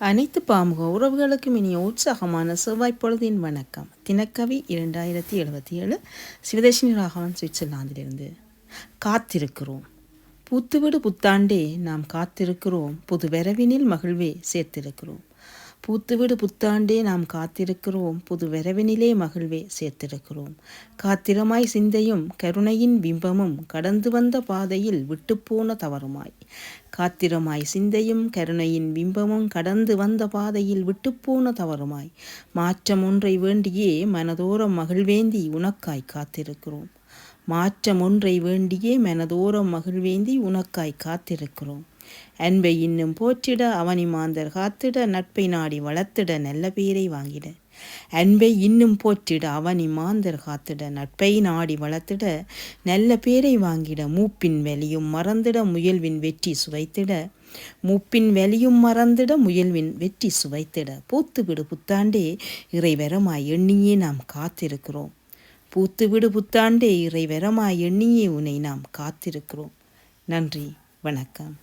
அனைத்து பாமுக உறவுகளுக்கும் இனிய உற்சாகமான செவ்வாய்ப்பொழுதின் வணக்கம். தினக்கவி இரண்டாயிரத்தி எழுபத்தி ஏழு சிவதேஷினி ராகவன் சுவிட்சர்லாந்திலிருந்து காத்திருக்கிறோம். புத்துவிடு புத்தாண்டே நாம் காத்திருக்கிறோம். புது வரவினில் மகிழ்வே சேர்த்திருக்கிறோம். பூத்துவிடு புத்தாண்டே நாம் காத்திருக்கிறோம். புது வரவினிலே மகிழ்வே சேர்த்திருக்கிறோம். காத்திரமாய் சிந்தையும் கருணையின் பிம்பமும் கடந்து வந்த பாதையில் விட்டுப்போன தவறுமாய். காத்திரமாய் சிந்தையும் கருணையின் பிம்பமும் கடந்து வந்த பாதையில் விட்டுப்போன தவறுமாய். மாற்றம் ஒன்றை வேண்டியே மனதோரம் மகிழ்வேந்தி உனக்காய் காத்திருக்கிறோம். மாற்றம் ஒன்றை வேண்டியே மனதோரம் மகிழ்வேந்தி உனக்காய் காத்திருக்கிறோம். அன்பை இன்னும் போற்றிட அவனி மாந்தர் காத்திட நட்பை நாடி வளர்த்திட நல்ல பேரை வாங்கிட. அன்பை இன்னும் போற்றிட அவனி மாந்தர் காத்திட நட்பை நாடி வளர்த்திட நல்ல பேரை வாங்கிட. மூப்பின் வெளியும் மறந்திட முயல்வின் வெற்றி சுவைத்திட. மூப்பின் வெளியும் மறந்திட முயல்வின் வெற்றி சுவைத்திட. பூத்துவிடு புத்தாண்டே இறைவரமாய் எண்ணியே நாம் காத்திருக்கிறோம். பூத்துவிடு புத்தாண்டே இறைவரமாய் எண்ணியே உன்னை நாம் காத்திருக்கிறோம். நன்றி வணக்கம்.